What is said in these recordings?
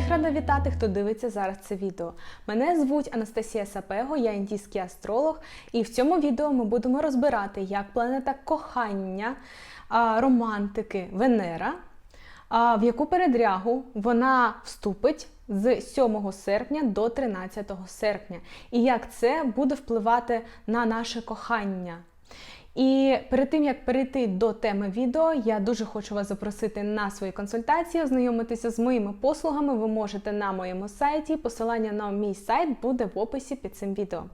Всіх рада вітати, хто дивиться зараз це відео. Мене звуть Анастасія Сапего, я індійський астролог, і в цьому відео ми будемо розбирати, як планета кохання, романтики Венера, в яку передрягу вона вступить з 7 серпня до 13 серпня, і як це буде впливати на наше кохання. І перед тим як перейти до теми відео, я дуже хочу вас запросити на свої консультації, ознайомитися з моїми послугами. Ви можете на моєму сайті. Посилання на мій сайт буде в описі під цим відео.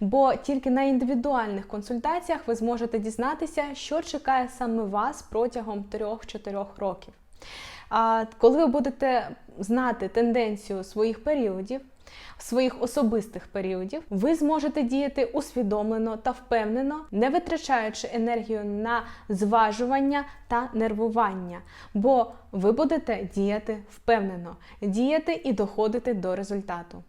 Бо тільки на індивідуальних консультаціях ви зможете дізнатися, що чекає саме вас протягом 3-4 років. А коли ви будете знати тенденцію своїх періодів, своїх особистих періодів, ви зможете діяти усвідомлено та впевнено, не витрачаючи енергію на зважування та нервування, бо ви будете діяти впевнено, діяти і доходити до результату.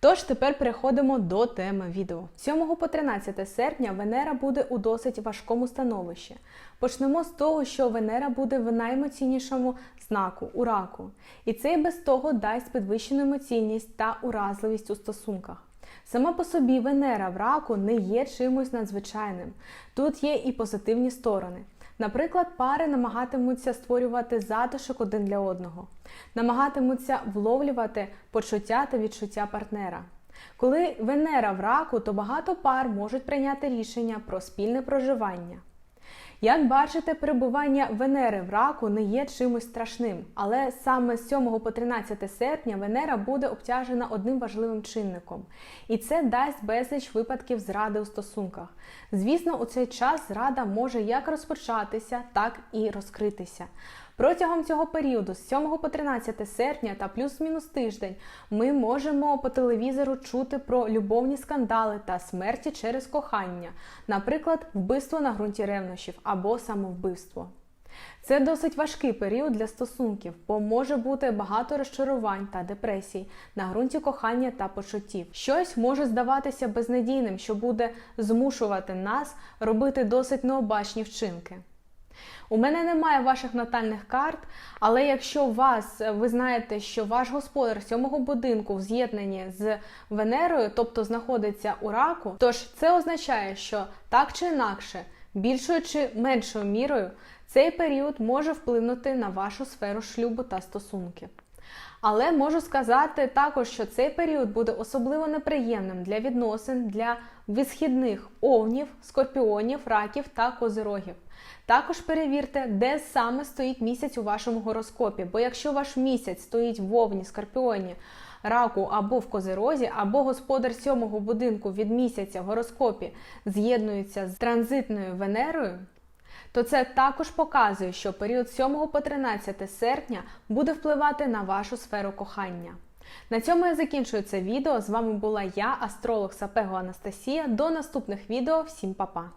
Тож тепер переходимо до теми відео. 7 по 13 серпня Венера буде у досить важкому становищі. Почнемо з того, що Венера буде в найемоційнішому знаку у раку, і це і без того дасть підвищену емоційність та уразливість у стосунках. Сама по собі Венера в раку не є чимось надзвичайним. Тут є і позитивні сторони. Наприклад, пари намагатимуться створювати затишок один для одного, намагатимуться вловлювати почуття та відчуття партнера. Коли Венера в раку, то багато пар можуть прийняти рішення про спільне проживання. Як бачите, перебування Венери в раку не є чимось страшним, але саме з 7 по 13 серпня Венера буде обтяжена одним важливим чинником, і це дасть безліч випадків зради у стосунках. Звісно, у цей час зрада може як розпочатися, так і розкритися. Протягом цього періоду, з 7 по 13 серпня та плюс-мінус тиждень, ми можемо по телевізору чути про любовні скандали та смерті через кохання, наприклад, вбивство на ґрунті ревнощів або самовбивство. Це досить важкий період для стосунків, бо може бути багато розчарувань та депресій на ґрунті кохання та почуттів. Щось може здаватися безнадійним, що буде змушувати нас робити досить необачні вчинки. У мене немає ваших натальних карт, але якщо вас ви знаєте, що ваш господар сьомого будинку в з'єднанні з Венерою, тобто знаходиться у раку, тож це означає, що так чи інакше, більшою чи меншою мірою, цей період може вплинути на вашу сферу шлюбу та стосунків. Але можу сказати також, що цей період буде особливо неприємним для відносин для висхідних овнів, скорпіонів, раків та козирогів. Також перевірте, де саме стоїть місяць у вашому гороскопі, бо якщо ваш місяць стоїть в овні, скорпіоні, раку або в козирозі, або господар сьомого будинку від місяця в гороскопі з'єднується з транзитною Венерою, то це також показує, що період 7 по 13 серпня буде впливати на вашу сферу кохання. На цьому я закінчую це відео. З вами була я, астролог Сапего Анастасія. До наступних відео. Всім па-па!